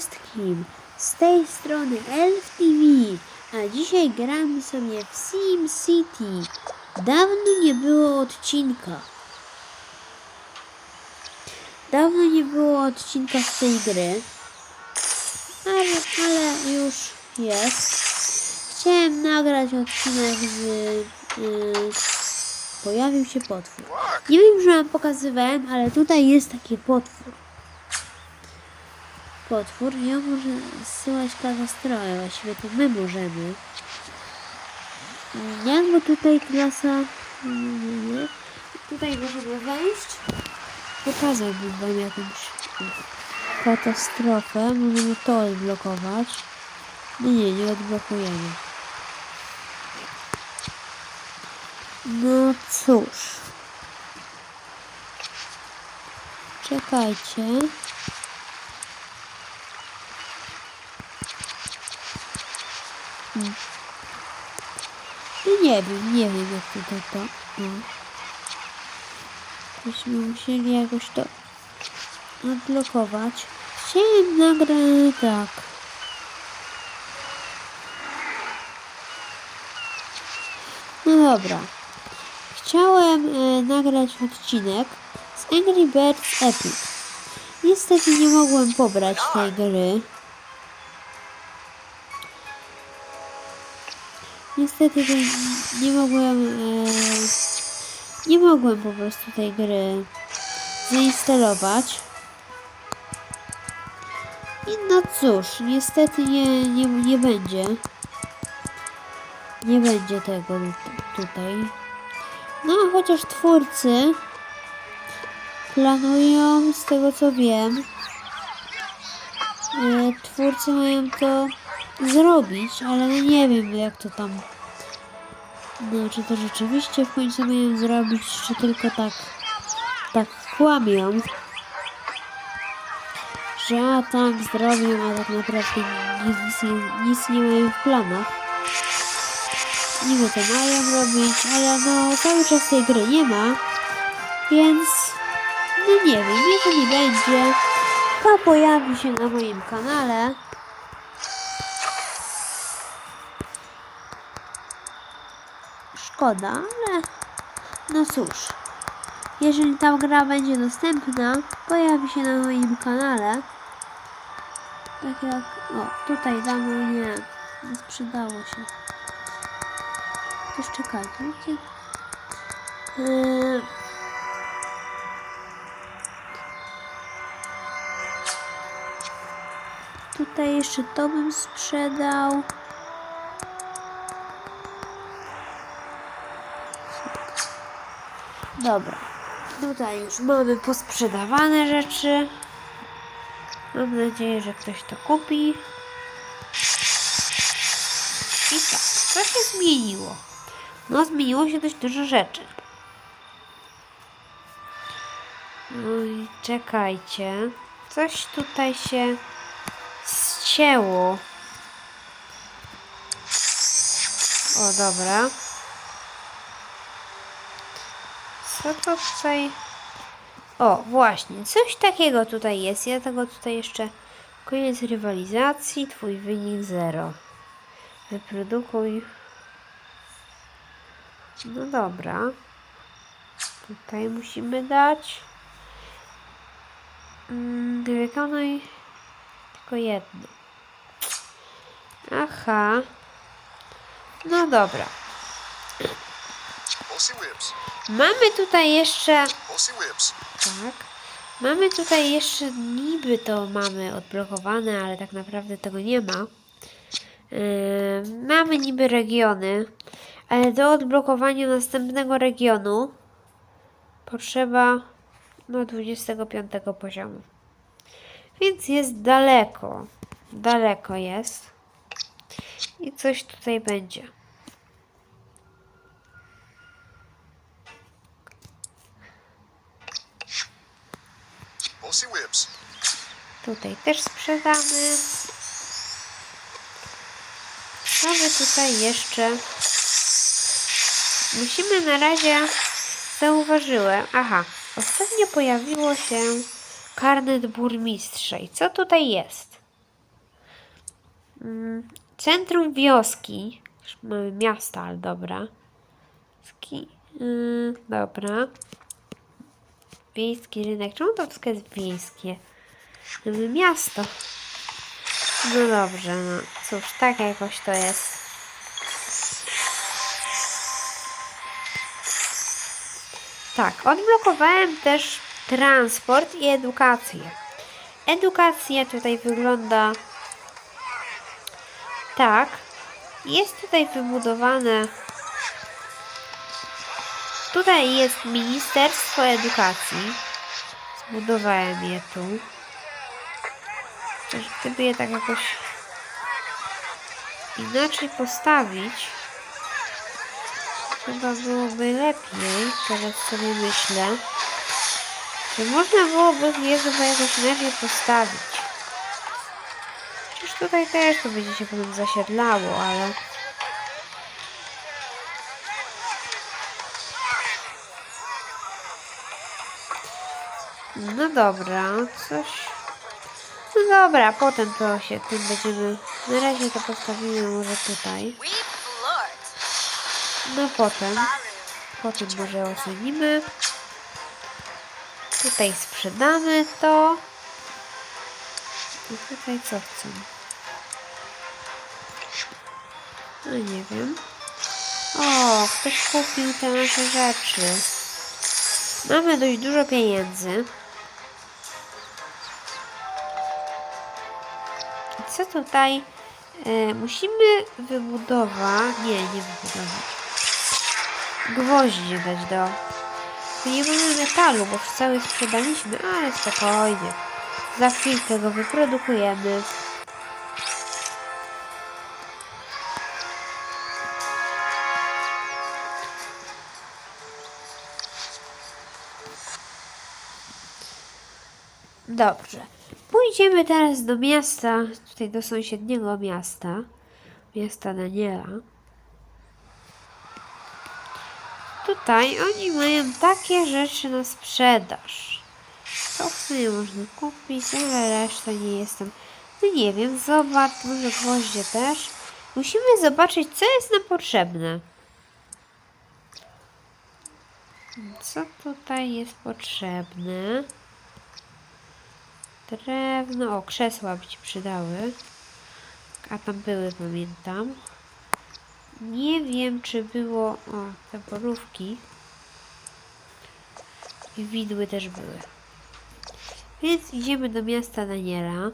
wszystkim! Z tej strony Elf TV, a dzisiaj gramy sobie w Sim City. Dawno nie było odcinka. Dawno nie było odcinka z tej gry, ale, ale już jest. Chciałem nagrać odcinek z... Yy, pojawił się potwór. Nie wiem, że wam pokazywałem, ale tutaj jest taki potwór. Potwór i on może zsyłać katastrofę, właściwie to my możemy. Jakby tutaj klasa... nie, Tutaj możemy wejść. Pokazałbym wam jakąś katastrofę. Możemy to odblokować. No nie, nie odblokujemy. No cóż. Czekajcie. Nie wiem, nie wiem jak tutaj to. No. Byśmy musieli jakoś to odblokować. Chciałem nagrać tak. No dobra. Chciałem e, nagrać odcinek z Angry Birds Epic. Niestety nie mogłem pobrać tej gry. Niestety nie mogłem e, nie mogłem po prostu tej gry zainstalować. I no cóż, niestety nie, nie, nie będzie. Nie będzie tego tu- tutaj. No, chociaż twórcy planują, z tego co wiem, e, twórcy mają to zrobić, ale nie wiem jak to tam. No, czy to rzeczywiście w końcu mają zrobić, czy tylko tak, tak kłamią, że a tak zrobią, a tak naprawdę nic, nic nie mają w planach niby to mają robić, ale no cały czas tej gry nie ma, więc no nie wiem, jeżeli będzie, to pojawi się na moim kanale. Szkoda, ale no cóż, jeżeli ta gra będzie dostępna, pojawi się na moim kanale. Tak jak, o, tutaj dawno nie, nie sprzedało się. Też czekajcie. Yy... Tutaj jeszcze to bym sprzedał. Dobra. Tutaj już mamy posprzedawane rzeczy. Mam nadzieję, że ktoś to kupi. I tak, co się zmieniło? No, zmieniło się dość dużo rzeczy. No i czekajcie. Coś tutaj się ścięło. O, dobra. Co to tutaj... O, właśnie, coś takiego tutaj jest. Ja tego tutaj jeszcze... Koniec rywalizacji, twój wynik 0. Wyprodukuj. No dobra. Tutaj musimy dać. Mm, wykonuj tylko jedno. Aha. No dobra. Mamy tutaj jeszcze. Tak. Mamy tutaj jeszcze niby to mamy odblokowane, ale tak naprawdę tego nie ma. Yy, mamy niby regiony, ale do odblokowania następnego regionu potrzeba no 25 poziomu. Więc jest daleko. Daleko jest. I coś tutaj będzie. Tutaj też sprzedamy. By tutaj jeszcze? Musimy na razie zauważyłem. Aha, ostatnio pojawiło się karnet burmistrza. I co tutaj jest? Mm, Centrum wioski. Mamy miasta, ale dobra. Ski, yy, dobra. Wiejski rynek. Czemu to wszystko jest wiejskie? Mamy miasto. No dobrze, no cóż, tak jakoś to jest. Tak, odblokowałem też transport i edukację. Edukacja tutaj wygląda tak. Jest tutaj wybudowane. Tutaj jest Ministerstwo Edukacji. Zbudowałem je tu. Też gdyby je tak jakoś inaczej postawić, chyba byłoby lepiej. Teraz sobie myślę. Czy można byłoby je chyba jakoś inaczej postawić? Przecież tutaj też to będzie się potem zasiedlało, ale... dobra, coś... No dobra, potem to się tym będziemy... Na razie to postawimy może tutaj. No potem, potem może ocenimy. Tutaj sprzedamy to. I tutaj co chcą? No nie wiem. O, ktoś kupił te nasze rzeczy. Mamy dość dużo pieniędzy. Co tutaj? E, musimy wybudować. Nie, nie wybudować. Gwoździe dać do. Nie mamy metalu, bo już cały sprzedaliśmy, ale spokojnie. Za chwilkę go wyprodukujemy. Dobrze. Pójdziemy teraz do miasta, tutaj do sąsiedniego miasta, miasta Daniela. Tutaj oni mają takie rzeczy na sprzedaż. To w sumie można kupić, ale reszta nie jestem. No nie wiem, zobacz, może gwoździe też. Musimy zobaczyć, co jest nam potrzebne. Co tutaj jest potrzebne? Drewno, o krzesła by ci przydały. A tam były, pamiętam. Nie wiem, czy było. O, te borówki. I widły też były. Więc idziemy do miasta Daniela.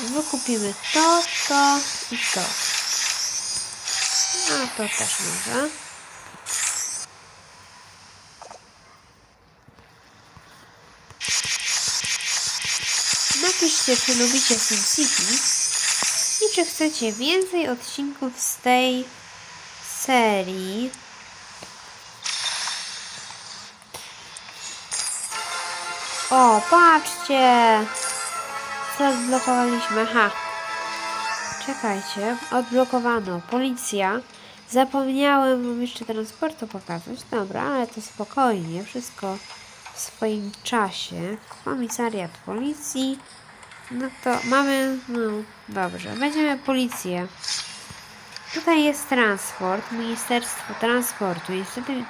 Wykupimy to, to i to. A to też może. Czy lubicie SimCity i czy chcecie więcej odcinków z tej serii. O, patrzcie! Co odblokowaliśmy? Aha. Czekajcie, odblokowano. Policja. Zapomniałem wam jeszcze transportu pokazać. Dobra, ale to spokojnie. Wszystko w swoim czasie. Komisariat policji. No to mamy, no dobrze, weźmiemy policję. Tutaj jest transport, Ministerstwo Transportu. Niestety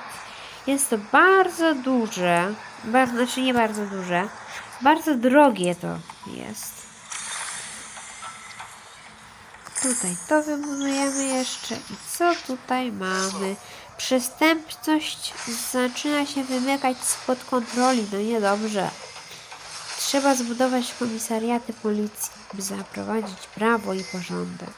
jest to bardzo duże, bardzo, znaczy nie bardzo duże, bardzo drogie to jest. Tutaj to wybudujemy jeszcze. I co tutaj mamy? Przestępczość zaczyna się wymykać spod kontroli. No niedobrze. Trzeba zbudować komisariaty policji, by zaprowadzić prawo i porządek.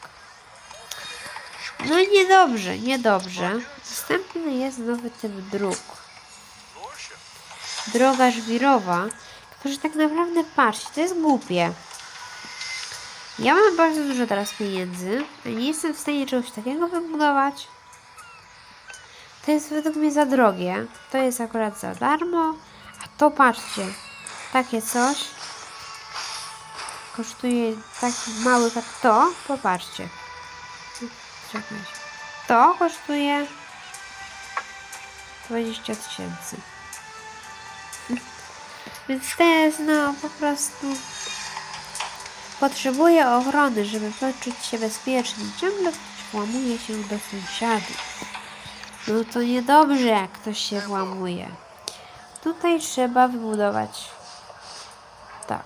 No niedobrze, niedobrze. Następny jest nowy typ dróg. Droga żwirowa. Tylko, tak naprawdę patrzcie, to jest głupie. Ja mam bardzo dużo teraz pieniędzy, a nie jestem w stanie czegoś takiego wybudować. To jest według mnie za drogie. To jest akurat za darmo. A to patrzcie. Takie coś. Kosztuje taki mały jak to. Popatrzcie. To kosztuje 20 tysięcy. Więc teraz, no, po prostu potrzebuję ochrony, żeby poczuć się bezpiecznie. Ciągle włamuje się do sąsiadów. No to niedobrze, jak ktoś się włamuje. Tutaj trzeba wybudować tak.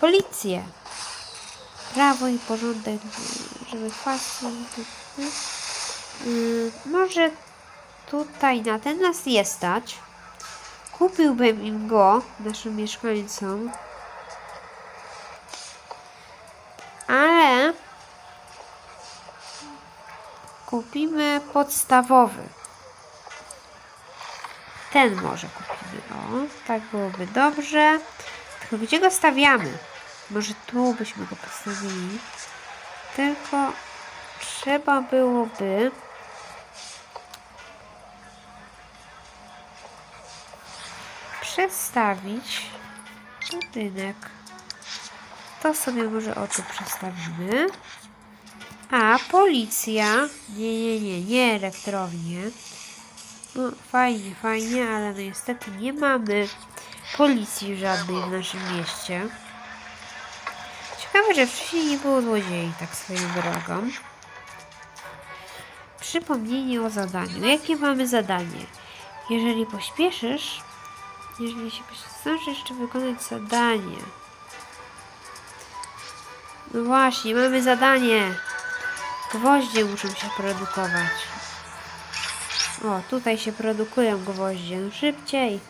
Policję. Prawo i porządek, żeby kwasy. Yy, może tutaj na ten nas nie stać. Kupiłbym im go, naszym mieszkańcom. Ale kupimy podstawowy. Ten może kupimy. O, tak byłoby dobrze. Gdzie go stawiamy? Może tu byśmy go postawili. Tylko trzeba byłoby przestawić budynek. To sobie może o tu przestawimy. A policja. Nie, nie, nie, nie elektrownie. No fajnie, fajnie, ale no niestety nie mamy policji żadnej w naszym mieście. Ciekawe, że wcześniej nie było złodziei, tak swoją drogą. Przypomnienie o zadaniu. Jakie mamy zadanie? Jeżeli pośpieszysz, jeżeli się pośpieszysz, jeszcze wykonać zadanie. No właśnie, mamy zadanie. Gwoździe muszą się produkować. O, tutaj się produkują gwoździe. No szybciej.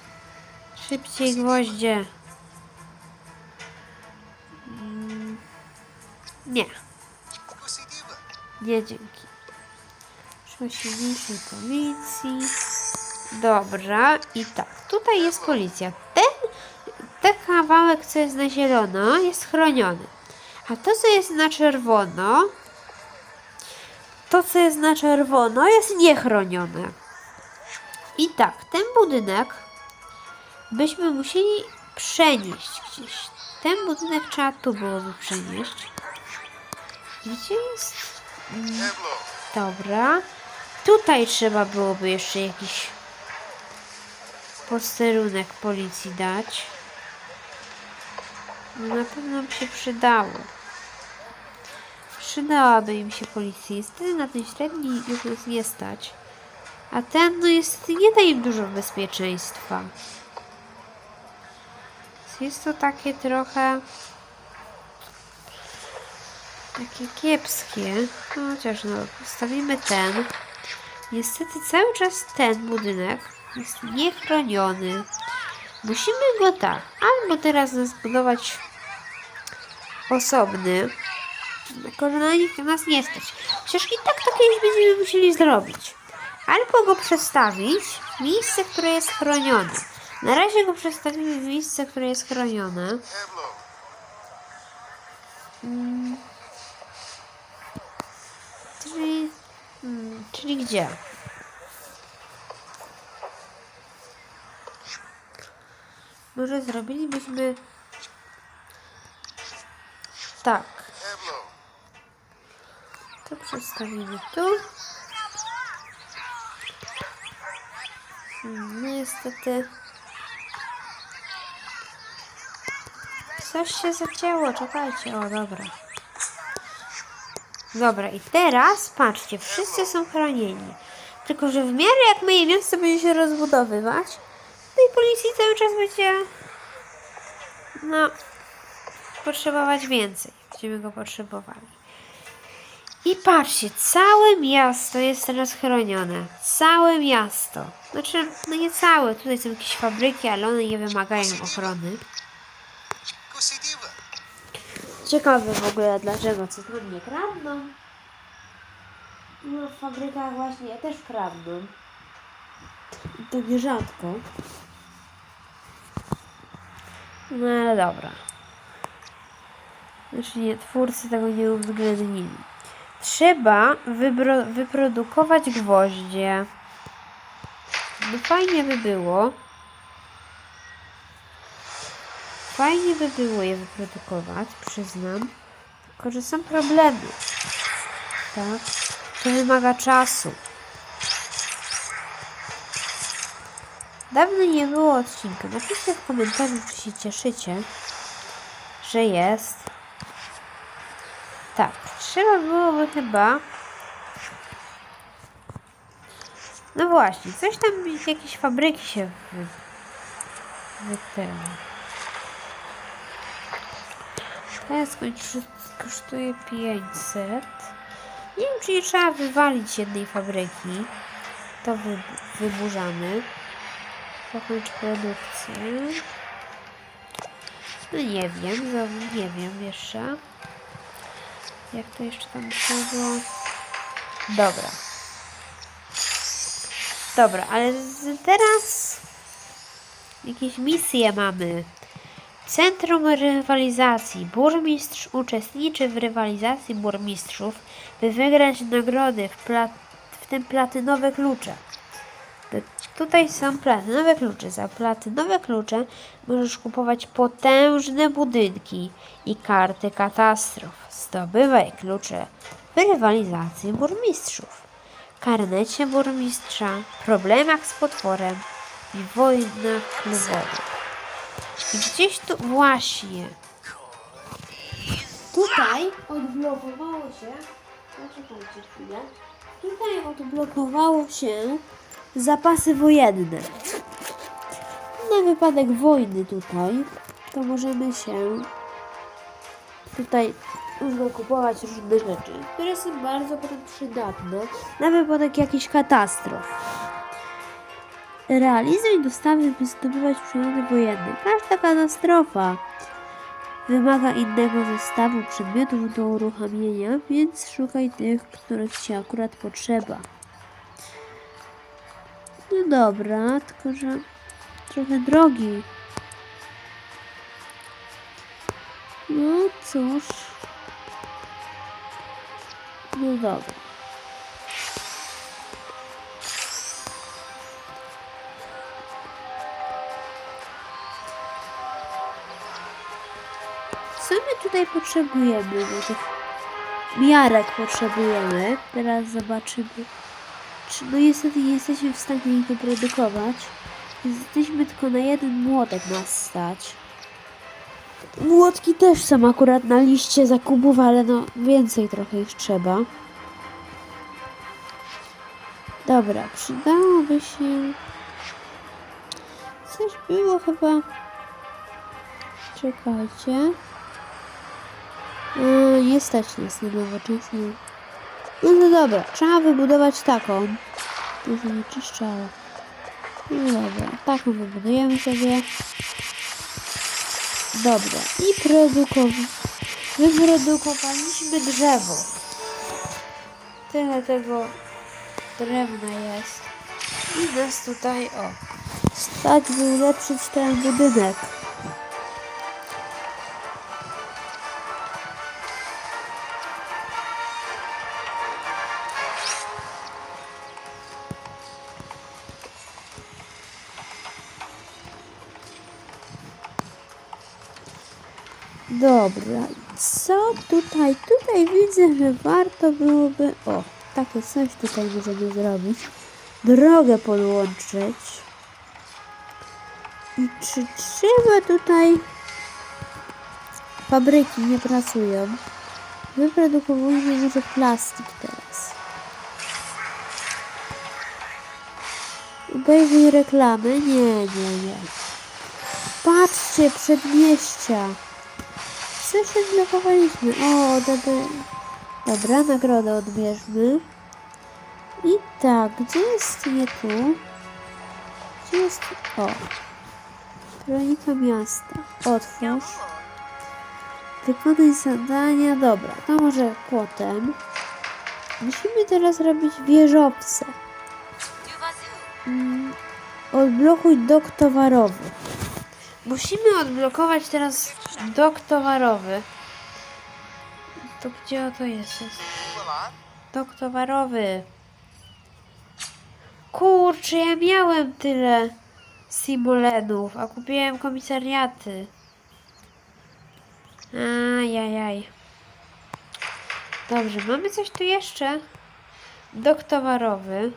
Szybciej gwoździe. Mm, Nie, nie dzięki. Silniejszej policji. Dobra, i tak. Tutaj jest policja. Ten, ten kawałek, co jest na zielono, jest chroniony. A to, co jest na czerwono, to, co jest na czerwono, jest niechronione. I tak, ten budynek byśmy musieli przenieść gdzieś. Ten budynek trzeba tu byłoby przenieść. Gdzie jest? Pablo. Dobra. Tutaj trzeba byłoby jeszcze jakiś posterunek policji dać. No na pewno by się przydało. Przydałaby im się policji. Niestety na ten średni już nie stać. A ten, no niestety nie da im dużo bezpieczeństwa. Jest to takie trochę takie kiepskie. No, Chociaż no, postawimy ten. Niestety cały czas ten budynek jest niechroniony. Musimy go tak, albo teraz zbudować osobny, tylko że na nich nas nie stać. Przecież i tak to kiedyś będziemy musieli zrobić. Albo go przestawić w miejsce, które jest chronione. Na razie go przestawimy w miejsce, które jest chronione. Pablo. Czyli, hmm, czyli gdzie? Może zrobilibyśmy tak. To przedstawimy tu. Hmm, No niestety. Coś się zacięło, czekajcie. O, dobra. Dobra, i teraz patrzcie, wszyscy są chronieni. Tylko, że w miarę jak moje miasto będzie się rozbudowywać, tej policji cały czas będzie. No, potrzebować więcej. Będziemy go potrzebowali. I patrzcie, całe miasto jest teraz chronione. Całe miasto. Znaczy, no nie całe, tutaj są jakieś fabryki, ale one nie wymagają ochrony. Ciekawe w ogóle dlaczego, co tam nie kradną. No w fabrykach właśnie też kradną. I to nierzadko. No ale dobra. Znaczy nie, twórcy tego nie uwzględnili. Trzeba wybro- wyprodukować gwoździe. No fajnie by było. Fajnie by było je wyprodukować, przyznam. Tylko, że są problemy. Tak? To wymaga czasu. Dawno nie było odcinka. Napiszcie w komentarzu, czy się cieszycie, że jest. Tak, trzeba byłoby chyba. No właśnie, coś tam, jakieś fabryki się wy, kończy- kosztuje 500. Nie wiem, czy nie trzeba wywalić jednej fabryki. To wy, wyburzamy. Zakończ produkcję. No nie wiem, nie wiem jeszcze. Jak to jeszcze tam było? Dobra. Dobra, ale teraz jakieś misje mamy. Centrum rywalizacji. Burmistrz uczestniczy w rywalizacji burmistrzów, by wygrać nagrody, w, w tym platynowe klucze. Tutaj są platynowe klucze. Za platynowe klucze możesz kupować potężne budynki i karty katastrof. Zdobywaj klucze w rywalizacji burmistrzów, karnecie burmistrza, problemach z potworem i wojnach klubowych. Gdzieś tu właśnie. Tutaj odblokowało się. Zaczekajcie chwilę. Tutaj odblokowało się zapasy wojenne. Na wypadek wojny tutaj, to możemy się tutaj kupować różne rzeczy, które są bardzo przydatne na wypadek jakichś katastrof. Realizuj dostawy, by zdobywać przedmioty wojenne. Każda katastrofa wymaga innego zestawu przedmiotów do uruchomienia, więc szukaj tych, których Ci akurat potrzeba. No dobra, tylko że trochę drogi. No cóż. No dobra. Tutaj potrzebujemy? Do tych miarek potrzebujemy. Teraz zobaczymy. Czy, no niestety nie jesteśmy w stanie ich wyprodukować. Jesteśmy tylko na jeden młotek nas stać. Młotki też są akurat na liście zakupów, ale no więcej trochę ich trzeba. Dobra, przydałoby się... Coś było chyba... Czekajcie. Nie stać nas na nowoczesną. No to dobra, trzeba wybudować taką. To się nie czyszczało. No dobra, taką wybudujemy sobie. Dobra, i produkow... wyprodukowaliśmy drzewo. Tyle tego drewna jest. I nas tutaj, o, stać by ulepszyć ten budynek. Tutaj? Tutaj widzę, że warto byłoby... O, takie coś tutaj możemy zrobić. Drogę podłączyć. I czy trzeba tutaj... Fabryki nie pracują. Wyprodukowujmy może plastik teraz. Obejrzyj reklamę? Nie, nie, nie. Patrzcie, przedmieścia. Się zblokowaliśmy? O, dobra. Dobra, nagrodę odbierzmy. I tak, gdzie jest nie tu? Gdzie jest... O. Kronika miasta. Otwórz. Wykonaj zadania. Dobra, to może potem. Musimy teraz robić wieżowce. Mm, Odblokuj dok towarowy. Musimy odblokować teraz dok towarowy. To gdzie to jest? Dok towarowy. Kurczę, ja miałem tyle simolenów, a kupiłem komisariaty. Ajajaj. Dobrze, mamy coś tu jeszcze? Dok towarowy.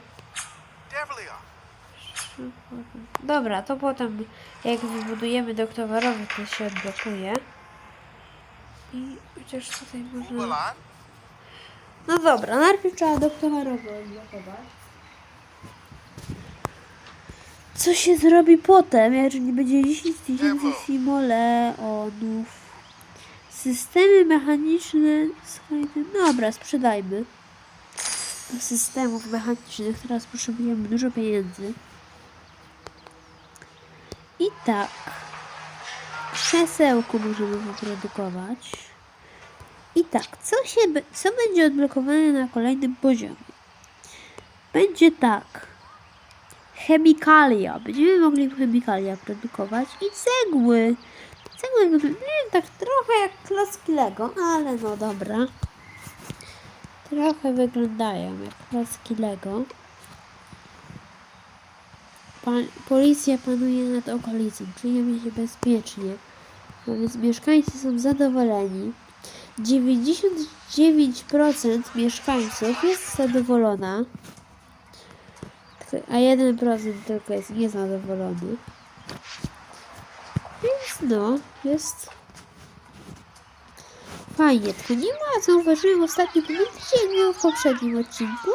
Dobra, to potem jak wybudujemy dok towarowy, to się odblokuje. I chociaż tutaj można... No dobra, najpierw trzeba dok towarowy odblokować. Co się zrobi potem, jeżeli będzie 10 tysięcy simoleonów? Systemy mechaniczne... Słuchajcie, dobra, sprzedajmy. Do systemów mechanicznych teraz potrzebujemy dużo pieniędzy. I tak. Krzesełko możemy wyprodukować. I tak, co, się, co będzie odblokowane na kolejnym poziomie? Będzie tak. Chemikalia. Będziemy mogli chemikalia produkować i cegły. Cegły wyglądają tak trochę jak klocki Lego, ale no dobra. Trochę wyglądają jak klocki Lego. Policja panuje nad okolicą, czujemy się bezpiecznie, więc mieszkańcy są zadowoleni. 99% mieszkańców jest zadowolona, a 1% tylko jest niezadowolony. Więc no, jest fajnie, tylko nie ma, zauważyłem ostatnio, pamiętacie w poprzednim odcinku?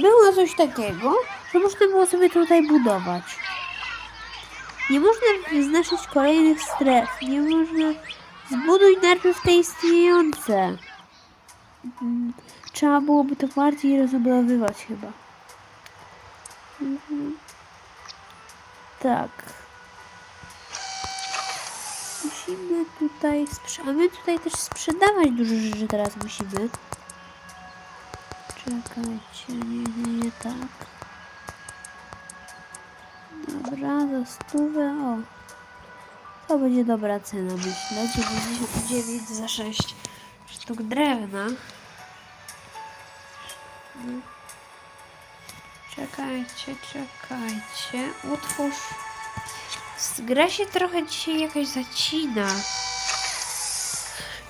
Było coś takiego, że można było sobie tutaj budować. Nie można wyznaczyć kolejnych stref. Nie można. Zbuduj najpierw te istniejące. Trzeba byłoby to bardziej rozbudowywać chyba. Mhm. Tak. Musimy tutaj A my tutaj też sprzedawać dużo rzeczy teraz musimy. Czekajcie, nie, nie, nie tak. Dobra, za stówę, o. To będzie dobra cena, myślę. 99 za 6 sztuk drewna. Czekajcie, czekajcie. Utwórz. Gra się trochę dzisiaj jakoś zacina.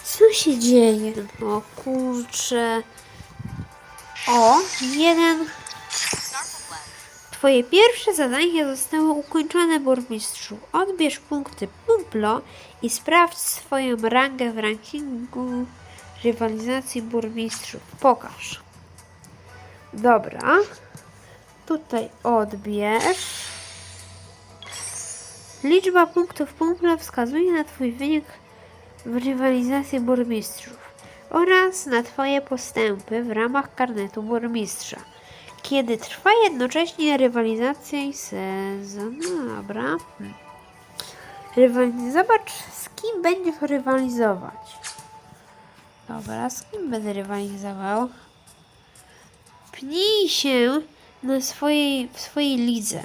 Co się dzieje? O kurczę. O, jeden. Twoje pierwsze zadanie zostało ukończone, burmistrzu. Odbierz punkty Pumplo i sprawdź swoją rangę w rankingu rywalizacji burmistrzów. Pokaż. Dobra. Tutaj odbierz. Liczba punktów Pumplo wskazuje na Twój wynik w rywalizacji burmistrzów oraz na Twoje postępy w ramach karnetu burmistrza. Kiedy trwa jednocześnie rywalizacja i sezon. No dobra. Rywaliz- Zobacz, z kim będziesz rywalizować. Dobra, z kim będę rywalizował? Pnij się na swojej, w swojej lidze,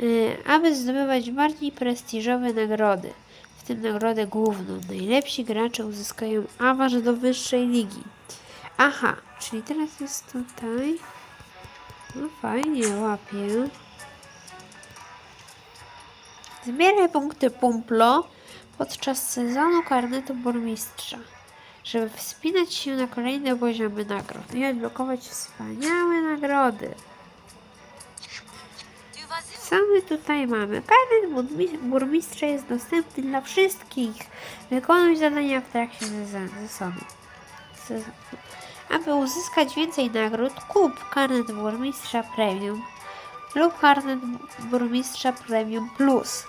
y, aby zdobywać bardziej prestiżowe nagrody, w tym nagrodę główną. Najlepsi gracze uzyskają awans do wyższej ligi. Aha, czyli teraz jest tutaj. No fajnie, łapię. Zbieraj punkty Pumplo podczas sezonu karnetu burmistrza, żeby wspinać się na kolejne poziomy nagród i odblokować wspaniałe nagrody. Co my tutaj mamy? Karnet burmi- burmistrza jest dostępny dla wszystkich. Wykonuj zadania w trakcie sezonu. Aby uzyskać więcej nagród, kup karnet burmistrza premium lub karnet burmistrza premium plus.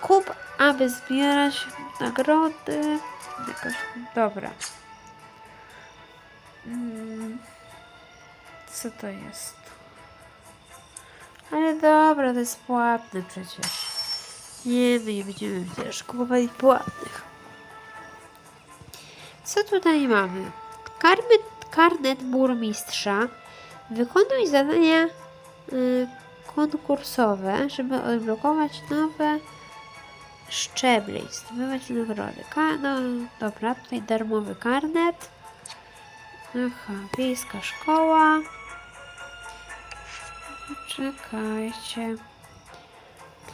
Kup, aby zbierać nagrody. Jakoś, dobra. Mm, co to jest? Ale dobra, to jest płatne przecież. Nie, my nie będziemy też kupowali płatnych. Co tutaj mamy? Karnet, karnet burmistrza. Wykonuj zadania y, konkursowe, żeby odblokować nowe szczeble i zdobywać nagrody. Ka no, dobra, tutaj darmowy karnet. Aha, wiejska szkoła. Czekajcie.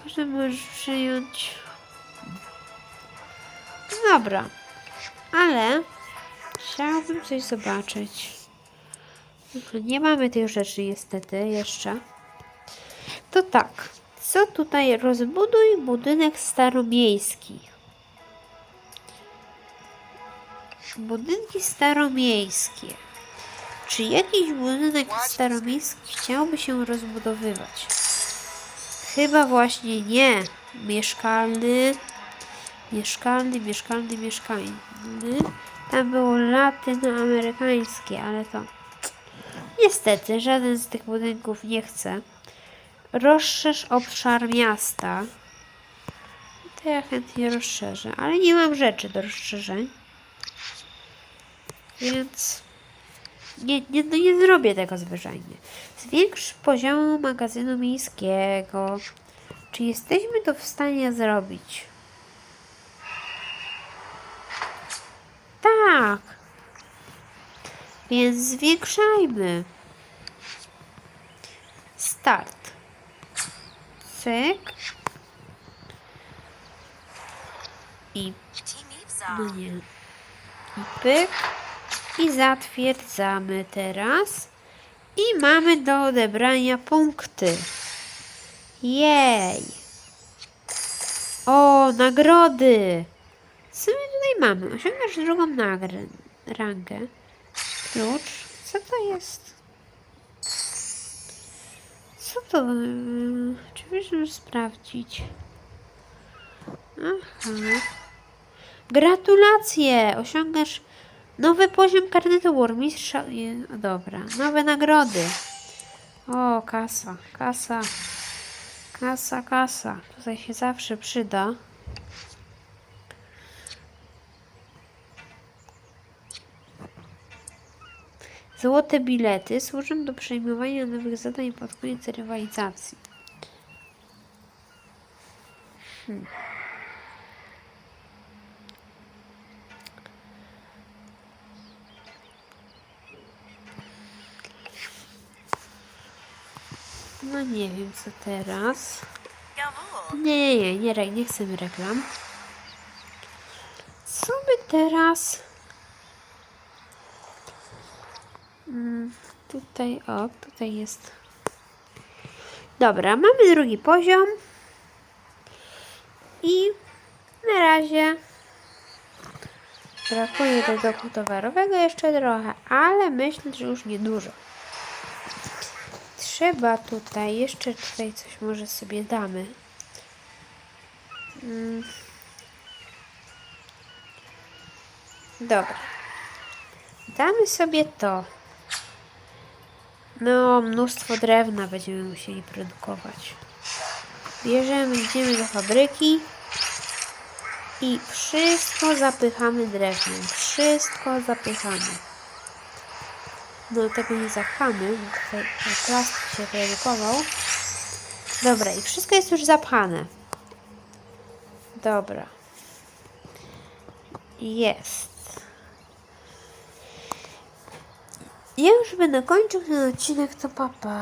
Każdy możesz przyjąć. Dobra. Ale chciałabym coś zobaczyć. Nie mamy tych rzeczy niestety jeszcze. To tak. Co tutaj? Rozbuduj budynek staromiejski. Budynki staromiejskie. Czy jakiś budynek staromiejski chciałby się rozbudowywać? Chyba właśnie nie. Mieszkalny. Mieszkalny, mieszkalny, mieszkalny. Tam było latynoamerykańskie, ale to niestety żaden z tych budynków nie chce. Rozszerz obszar miasta. To ja chętnie rozszerzę, ale nie mam rzeczy do rozszerzeń. Więc nie, nie, no nie zrobię tego zwyczajnie. Zwiększ poziom magazynu miejskiego. Czy jesteśmy to w stanie zrobić? Tak. Więc zwiększajmy. Start. Cyk. I no nie. I pyk. I zatwierdzamy teraz. I mamy do odebrania punkty. Jej. O, nagrody. Co my tutaj mamy? Osiągasz drugą nagrę, rangę. Klucz. Co to jest? Co to? yy, Czy możemy sprawdzić? Aha. Gratulacje! Osiągasz nowy poziom karnetu burmistrza. Je- Dobra, nowe nagrody. O, kasa, kasa. Kasa, kasa. Tutaj się zawsze przyda. Złote bilety służą do przejmowania nowych zadań pod koniec rywalizacji. Hmm. No nie wiem co teraz. Nie, nie, nie, nie, nie chcemy reklam. Co by teraz? Mm, tutaj, o, tutaj jest. Dobra, mamy drugi poziom. I na razie brakuje doku towarowego jeszcze trochę, ale myślę, że już niedużo. Trzeba tutaj, jeszcze tutaj coś może sobie damy. Mm. Dobra. Damy sobie to. No, mnóstwo drewna będziemy musieli produkować. Bierzemy, idziemy do fabryki i wszystko zapychamy drewnem. Wszystko zapychamy. No, tego nie zapchamy, bo plastik się produkował. Dobra, i wszystko jest już zapchane. Dobra. Jest. Ja już będę kończył ten odcinek, to papa.